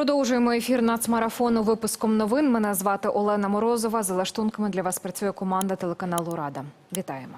Продовжуємо ефір нацмарафону випуском новин. Мене звати Олена Морозова. За лаштунками для вас працює команда телеканалу Рада. Вітаємо.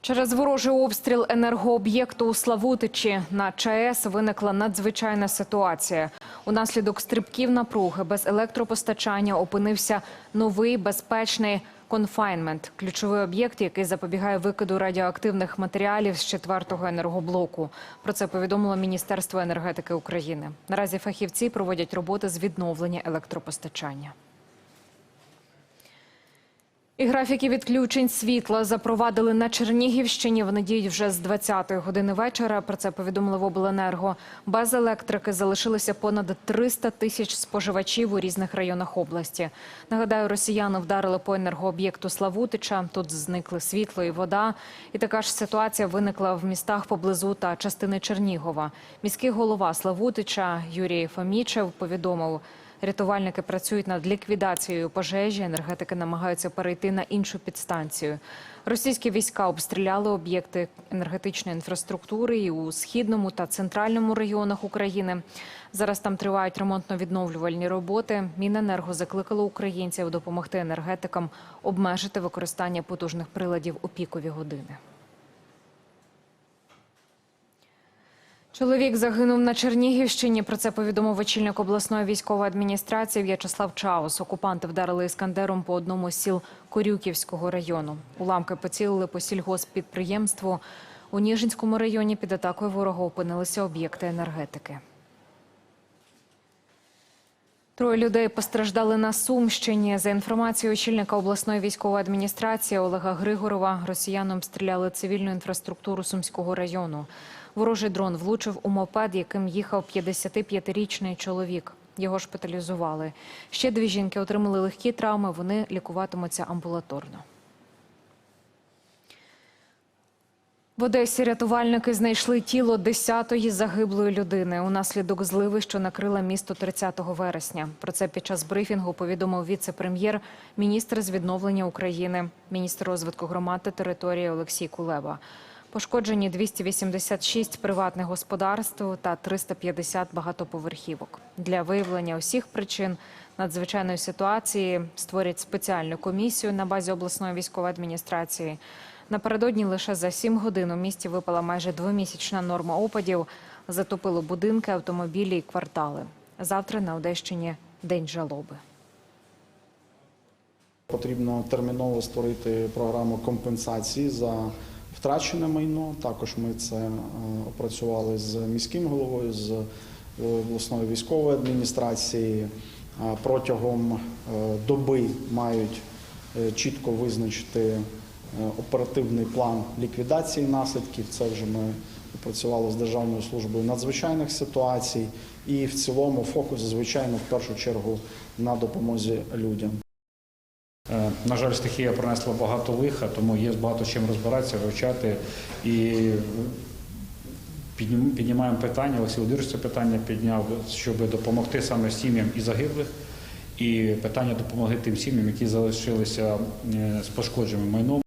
Через ворожий обстріл енергооб'єкту у Славутичі на ЧАЕС виникла надзвичайна ситуація. Унаслідок стрибків напруги без електропостачання опинився новий безпечний конфайнмент – ключовий об'єкт, який запобігає викиду радіоактивних матеріалів з четвертого енергоблоку. Про це повідомило Міністерство енергетики України. Наразі фахівці проводять роботи з відновлення електропостачання. І графіки відключень світла запровадили на Чернігівщині. Вони діють вже з 20-ї години вечора. Про це повідомили в обленерго. Без електрики залишилося понад 300 тисяч споживачів у різних районах області. Нагадаю, росіяни вдарили по енергооб'єкту Славутича. Тут зникли світло і вода. І така ж ситуація виникла в містах поблизу та частини Чернігова. Міський голова Славутича Юрій Фомічев повідомив. Рятувальники працюють над ліквідацією пожежі. Енергетики намагаються перейти на іншу підстанцію. Російські війська обстріляли об'єкти енергетичної інфраструктури і у східному та центральному регіонах України. Зараз там тривають ремонтно-відновлювальні роботи. Міненерго закликало українців допомогти енергетикам обмежити використання потужних приладів у пікові години. Чоловік загинув на Чернігівщині. Про це повідомив очільник обласної військової адміністрації В'ячеслав Чаус. Окупанти вдарили іскандером по одному з сіл Корюківського району. Уламки поцілили по сільгосппідприємству. У Ніжинському районі під атакою ворога опинилися об'єкти енергетики. Троє людей постраждали на Сумщині. За інформацією очільника обласної військової адміністрації Олега Григорова, росіяни обстріляли цивільну інфраструктуру Сумського району. Ворожий дрон влучив у мопед, яким їхав 55-річний чоловік. Його шпиталізували. Ще дві жінки отримали легкі травми. Вони лікуватимуться амбулаторно. В Одесі рятувальники знайшли тіло 10-ї загиблої людини унаслідок зливи, що накрила місто 30 вересня. Про це під час брифінгу повідомив віце-прем'єр, міністр з відновлення України, міністр розвитку громад та території Олексій Кулеба. Пошкоджені 286 приватних господарств та 350 багатоповерхівок. Для виявлення усіх причин надзвичайної ситуації створять спеціальну комісію на базі обласної військової адміністрації. Напередодні лише за 7 годин у місті випала майже двомісячна норма опадів. Затопило будинки, автомобілі і квартали. Завтра на Одещині день жалоби. Потрібно терміново створити програму компенсації за втрачене майно. Також ми це е, опрацювали з міським головою, з е, обласною військовою адміністрацією. Е, Протягом доби мають чітко визначити оперативний план ліквідації наслідків. Це вже ми опрацювали з Державною службою надзвичайних ситуацій. І в цілому фокус, звичайно, в першу чергу на допомозі людям. Е, На жаль, стихія принесла багато лиха, тому є багато чим розбиратися, вивчати. І піднімаємо питання, Олексій Володимирович це питання підняв, щоб допомогти саме сім'ям і загиблих, і питання допомоги тим сім'ям, які залишилися е, з пошкодженим майном.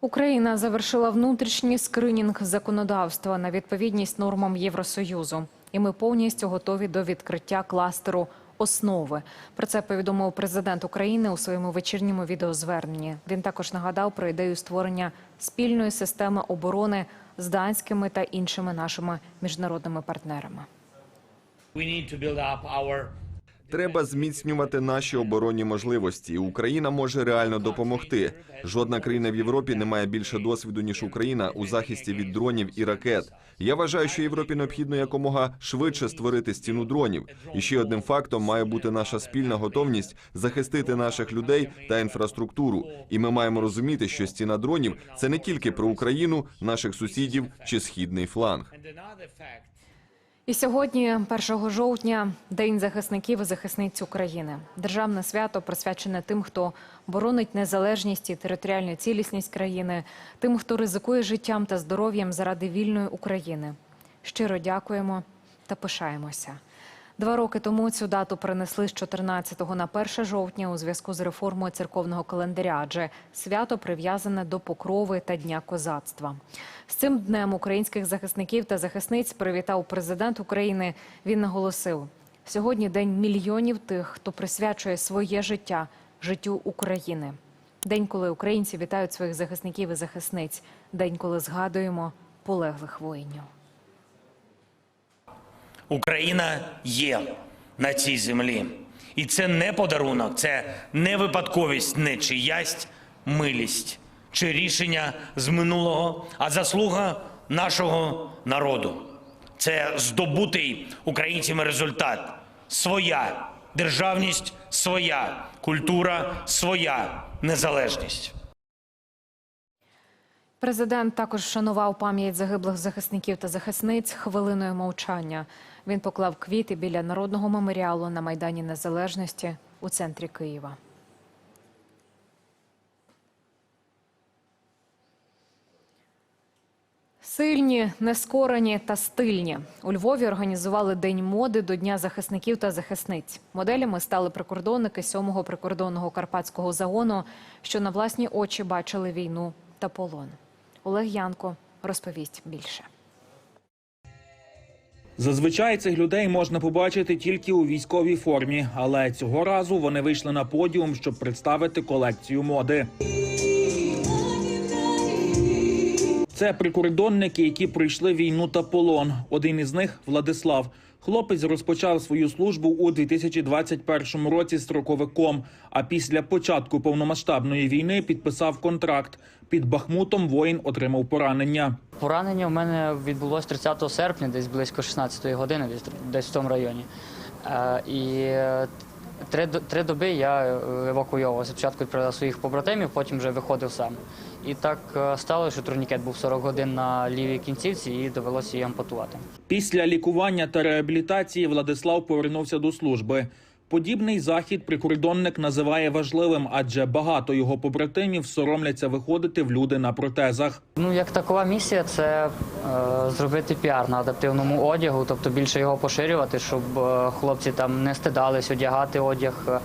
Україна завершила внутрішній скринінг законодавства на відповідність нормам Євросоюзу. І ми повністю готові до відкриття кластеру основи. Про це повідомив президент України у своєму вечірньому відеозверненні. Він також нагадав про ідею створення спільної системи оборони з данськими та іншими нашими міжнародними партнерами. Треба зміцнювати наші оборонні можливості. Україна може реально допомогти. Жодна країна в Європі не має більше досвіду ніж Україна у захисті від дронів і ракет. Я вважаю, що Європі необхідно якомога швидше створити стіну дронів. І ще одним фактом має бути наша спільна готовність захистити наших людей та інфраструктуру. І ми маємо розуміти, що стіна дронів це не тільки про Україну, наших сусідів чи східний фланг. І сьогодні, 1 жовтня, День захисників і захисниць України. Державне свято присвячене тим, хто боронить незалежність і територіальну цілісність країни, тим, хто ризикує життям та здоров'ям заради вільної України. Щиро дякуємо та пишаємося. Два роки тому цю дату перенесли з 14 на 1 жовтня у зв'язку з реформою церковного календаря, адже свято прив'язане до покрови та дня козацтва. З цим днем українських захисників та захисниць привітав президент України. Він наголосив: сьогодні день мільйонів тих, хто присвячує своє життя життю України. День, коли українці вітають своїх захисників і захисниць. День, коли згадуємо полеглих воїнів. Україна є на цій землі. І це не подарунок, це не випадковість, не чиясть, милість чи рішення з минулого, а заслуга нашого народу. Це здобутий українцями результат. Своя державність, своя культура, своя незалежність. Президент також вшанував пам'ять загиблих захисників та захисниць хвилиною мовчання. Він поклав квіти біля народного меморіалу на майдані Незалежності у центрі Києва. Сильні, нескорені та стильні у Львові організували день моди до Дня захисників та захисниць. Моделями стали прикордонники 7-го прикордонного карпатського загону, що на власні очі бачили війну та полон. Олег Янко розповість більше. Зазвичай цих людей можна побачити тільки у військовій формі, але цього разу вони вийшли на подіум, щоб представити колекцію моди. Це прикордонники, які пройшли війну та полон. Один із них Владислав. Хлопець розпочав свою службу у 2021 році строковиком. А після початку повномасштабної війни підписав контракт. Під Бахмутом воїн отримав поранення. Поранення в мене відбулося 30 серпня, десь близько 16 години, десь, в тому районі. Е, і три, три доби я е, евакуйовувався. Спочатку відправляв своїх побратимів, потім вже виходив сам. І так сталося, стало, що турнікет був 40 годин на лівій кінцівці і довелося її ампутувати. Після лікування та реабілітації Владислав повернувся до служби. Подібний захід прикордонник називає важливим, адже багато його побратимів соромляться виходити в люди на протезах. Ну, як такова місія, це е, зробити піар на адаптивному одягу, тобто більше його поширювати, щоб е, хлопці там не стидались одягати одяг, е,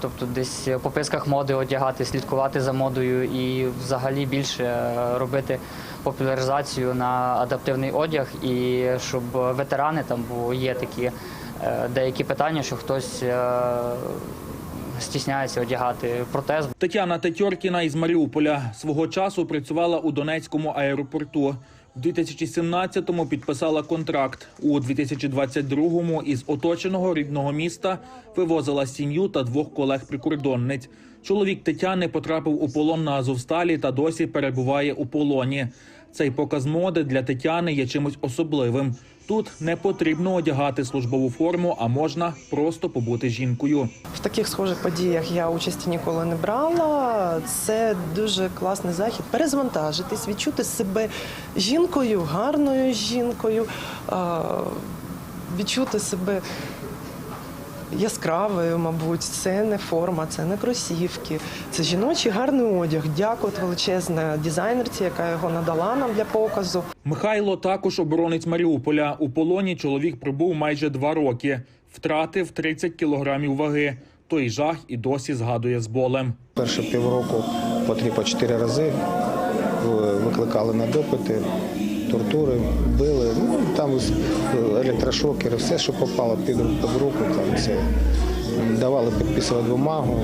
тобто десь по писках моди одягати, слідкувати за модою і взагалі більше е, робити популяризацію на адаптивний одяг, і щоб ветерани там, бо є такі деякі питання, що хтось е, стісняється одягати протез. Тетяна Тетьоркіна із Маріуполя свого часу працювала у Донецькому аеропорту. В 2017-му підписала контракт. У 2022-му із оточеного рідного міста вивозила сім'ю та двох колег-прикордонниць. Чоловік Тетяни потрапив у полон на Азовсталі та досі перебуває у полоні. Цей показ моди для Тетяни є чимось особливим. Тут не потрібно одягати службову форму, а можна просто побути жінкою. В таких схожих подіях я участі ніколи не брала. Це дуже класний захід. Перезвантажитись, відчути себе жінкою, гарною жінкою, відчути себе яскравою, мабуть. Це не форма, це не кросівки, це жіночий гарний одяг. Дякую величезне дизайнерці, яка його надала нам для показу. Михайло також оборонець Маріуполя. У полоні чоловік пробув майже два роки. Втратив 30 кілограмів ваги. Той жах і досі згадує з болем. Перші півроку по три по чотири рази викликали на допити, тортури, били. Ну там е, електрошокери, все, що попало під, ру- під руку, там це давали підписувати бумагу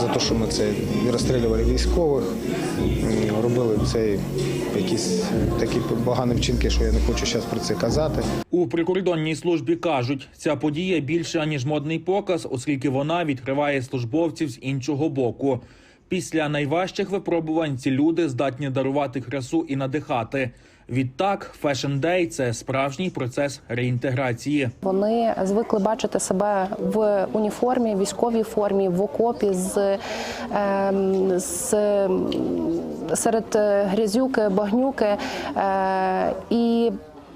за те, що ми це розстрілювали військових, робили цей якісь такі погані вчинки, що я не хочу зараз про це казати. У прикордонній службі кажуть, ця подія більше ніж модний показ, оскільки вона відкриває службовців з іншого боку. Після найважчих випробувань ці люди здатні дарувати красу і надихати. Відтак, Fashion Day – це справжній процес реінтеграції. Вони звикли бачити себе в уніформі, військовій формі, в окопі з, ем, з серед грязюки, багнюки. Е, і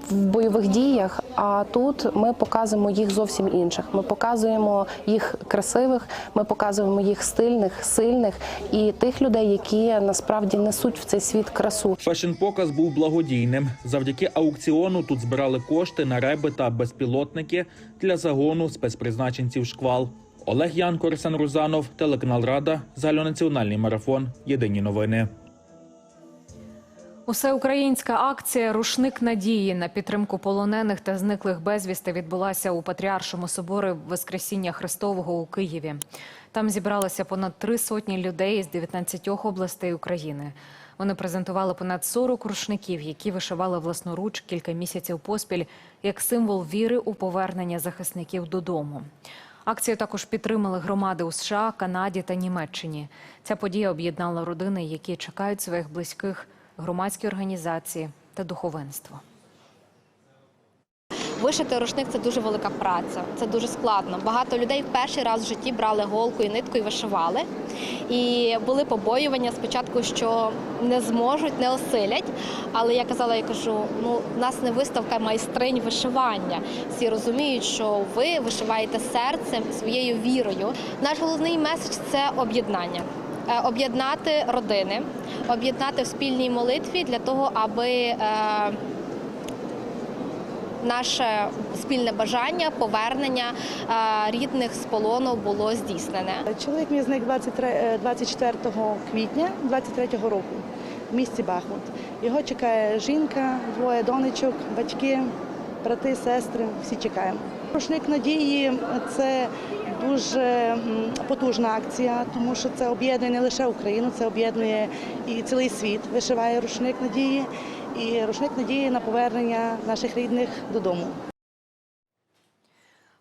в бойових діях А тут ми показуємо їх зовсім інших. Ми показуємо їх красивих, ми показуємо їх стильних, сильних і тих людей, які насправді несуть в цей світ красу. Фешн-показ був благодійним. Завдяки аукціону тут збирали кошти на реби та безпілотники для загону спецпризначенців шквал. Олег Янко, Арсен Рузанов, телеканал Рада, загальнонаціональний марафон. Єдині новини. Усеукраїнська акція Рушник надії на підтримку полонених та зниклих безвісти відбулася у Патріаршому соборі Воскресіння Христового у Києві. Там зібралося понад три сотні людей з 19 областей України. Вони презентували понад 40 рушників, які вишивали власноруч кілька місяців поспіль як символ віри у повернення захисників додому. Акцію також підтримали громади у США, Канаді та Німеччині. Ця подія об'єднала родини, які чекають своїх близьких, громадські організації та духовенство. Вишити рушник це дуже велика праця, це дуже складно. Багато людей перший раз в житті брали голку і нитку і вишивали. І були побоювання спочатку, що не зможуть, не осилять. Але я казала, я кажу, ну в нас не виставка майстринь вишивання. Всі розуміють, що ви вишиваєте серцем своєю вірою. Наш головний меседж це об'єднання. Е, Об'єднати родини, об'єднати в спільній молитві для того, аби е, наше спільне бажання повернення е, рідних з полону було здійснене. Чоловік мій зник 23, е, 24 квітня 23 року в місті Бахмут. Його чекає жінка, двоє донечок, батьки, брати, сестри. Всі чекаємо. Рушник надії це дуже потужна акція, тому що це об'єднує не лише Україну, це об'єднує і цілий світ. Вишиває рушник надії і рушник надії на повернення наших рідних додому.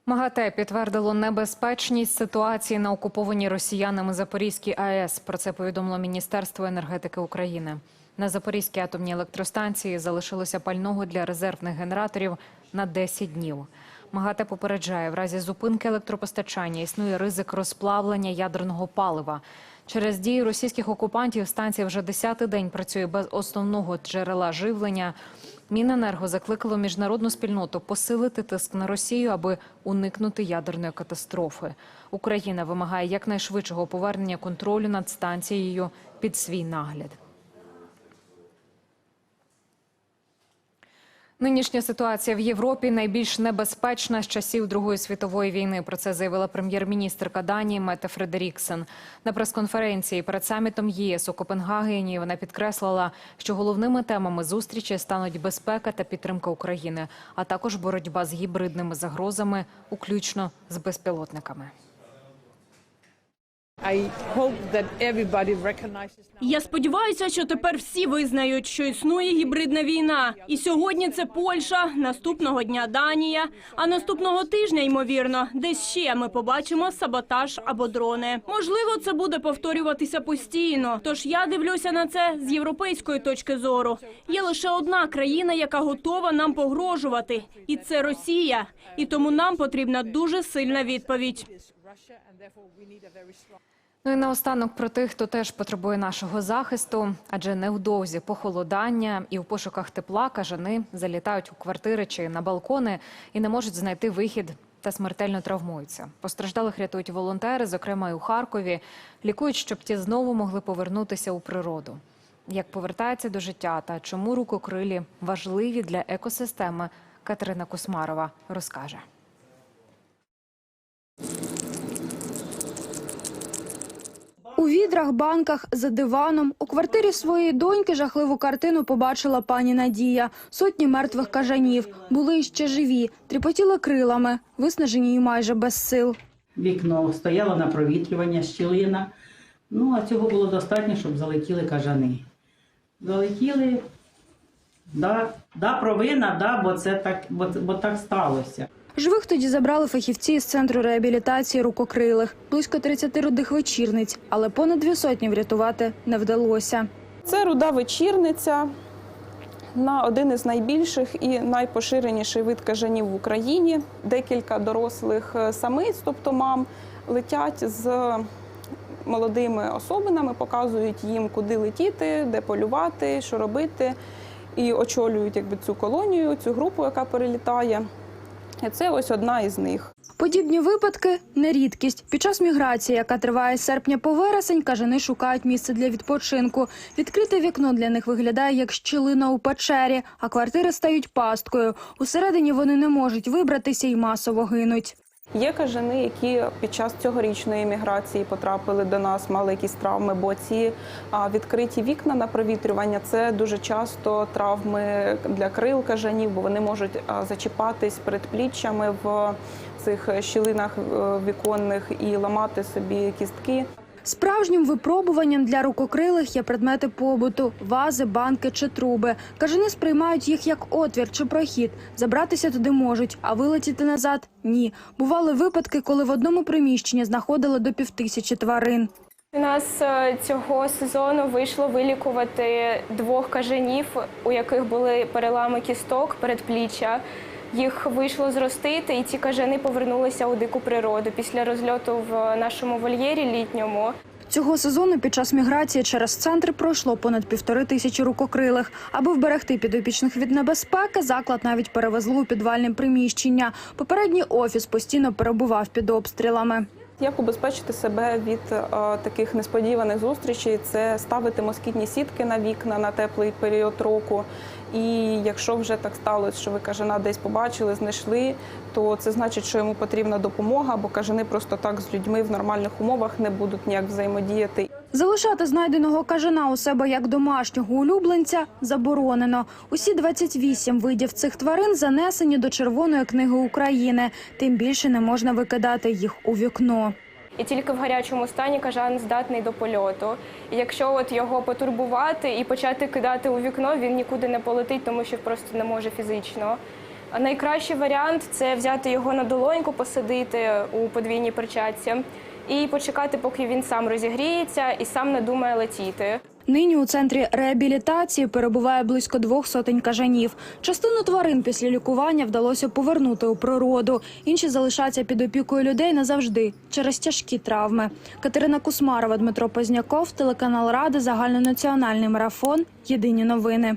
МАГАТЕ підтвердило небезпечність ситуації на окупованій росіянами Запорізькій АЕС. Про це повідомило Міністерство енергетики України. На Запорізькій атомній електростанції залишилося пального для резервних генераторів на 10 днів. МАГАТЕ попереджає, в разі зупинки електропостачання існує ризик розплавлення ядерного палива. Через дії російських окупантів станція вже 10-й день працює без основного джерела живлення. Міненерго закликало міжнародну спільноту посилити тиск на Росію, аби уникнути ядерної катастрофи. Україна вимагає якнайшвидшого повернення контролю над станцією під свій нагляд. Нинішня ситуація в Європі найбільш небезпечна з часів Другої світової війни. Про це заявила прем'єр-міністрка Данії Мете Фредеріксен. На прес-конференції перед самітом ЄС у Копенгагені вона підкреслила, що головними темами зустрічі стануть безпека та підтримка України, а також боротьба з гібридними загрозами, включно з безпілотниками. Я сподіваюся, що тепер всі визнають, що існує гібридна війна. І сьогодні це Польща, наступного дня Данія. А наступного тижня, ймовірно, десь ще ми побачимо саботаж або дрони. Можливо, це буде повторюватися постійно. Тож я дивлюся на це з європейської точки зору. Є лише одна країна, яка готова нам погрожувати, і це Росія. І тому нам потрібна дуже сильна відповідь. Ну і наостанок про тих, хто теж потребує нашого захисту, адже невдовзі похолодання і в пошуках тепла кажани залітають у квартири чи на балкони і не можуть знайти вихід та смертельно травмуються. Постраждалих рятують волонтери, зокрема і у Харкові, лікують, щоб ті знову могли повернутися у природу. Як повертається до життя та чому рукокрилі важливі для екосистеми, Катерина Кусмарова розкаже. У відрах, банках, за диваном у квартирі своєї доньки жахливу картину побачила пані Надія. Сотні мертвих кажанів були ще живі, тріпотіли крилами, виснажені і майже без сил. Вікно стояло на провітрювання, щілина. Ну, а цього було достатньо, щоб залетіли кажани. Залетіли, да, да, провина, да, бо це так, бо, бо так сталося. Живих тоді забрали фахівці з центру реабілітації рукокрилих, близько 30 рудих вечірниць, але понад дві сотні врятувати не вдалося. Це руда вечірниця на один із найбільших і найпоширеніший вид кажанів в Україні. Декілька дорослих е, самиць, тобто мам, летять з молодими особинами, показують їм, куди летіти, де полювати, що робити. І очолюють якби, цю колонію, цю групу, яка перелітає. І це ось одна із них. Подібні випадки не рідкість. Під час міграції, яка триває з серпня по вересень, кажани шукають місце для відпочинку. Відкрите вікно для них виглядає як щілина у печері, а квартири стають пасткою. Усередині вони не можуть вибратися і масово гинуть. Є кажани, які під час цьогорічної міграції потрапили до нас, мали якісь травми, бо ці відкриті вікна на провітрювання це дуже часто травми для крил кажанів, бо вони можуть зачіпатись передпліччями в цих щілинах е, віконних і ламати собі кістки. Справжнім випробуванням для рукокрилих є предмети побуту, вази, банки чи труби. Кажани сприймають їх як отвір чи прохід. Забратися туди можуть, а вилетіти назад ні. Бували випадки, коли в одному приміщенні знаходили до півтисячі тварин. У нас е, цього сезону вийшло вилікувати двох кажанів, у яких були перелами кісток передпліччя. Їх вийшло зростити, і ці кажани повернулися у дику природу після розльоту в нашому вольєрі літньому. Цього сезону під час міграції через центр пройшло понад півтори тисячі рукокрилих. Аби вберегти підопічних від небезпеки, заклад навіть перевезли у підвальне приміщення. Попередній офіс постійно перебував під обстрілами. Як убезпечити себе від е, таких несподіваних зустрічей? Це ставити москітні сітки на вікна на теплий період року. І якщо вже так сталося, що ви кажана десь побачили, знайшли, то це значить, що йому потрібна допомога, бо кажани просто так з людьми в нормальних умовах не будуть ніяк взаємодіяти. Залишати знайденого кажана у себе як домашнього улюбленця заборонено. Усі 28 видів цих тварин занесені до Червоної книги України. Тим більше не можна викидати їх у вікно. І тільки в гарячому стані кажан здатний до польоту. І якщо от його потурбувати і почати кидати у вікно, він нікуди не полетить, тому що просто не може фізично. А найкращий варіант це взяти його на долоньку, посадити у подвійній перчатці і почекати, поки він сам розігріється і сам не думає летіти. Нині у центрі реабілітації перебуває близько двох сотень кажанів. Частину тварин після лікування вдалося повернути у природу. Інші залишаться під опікою людей назавжди через тяжкі травми. Катерина Кусмарова, Дмитро Позняков, телеканал Ради, загальнонаціональний марафон. Єдині новини.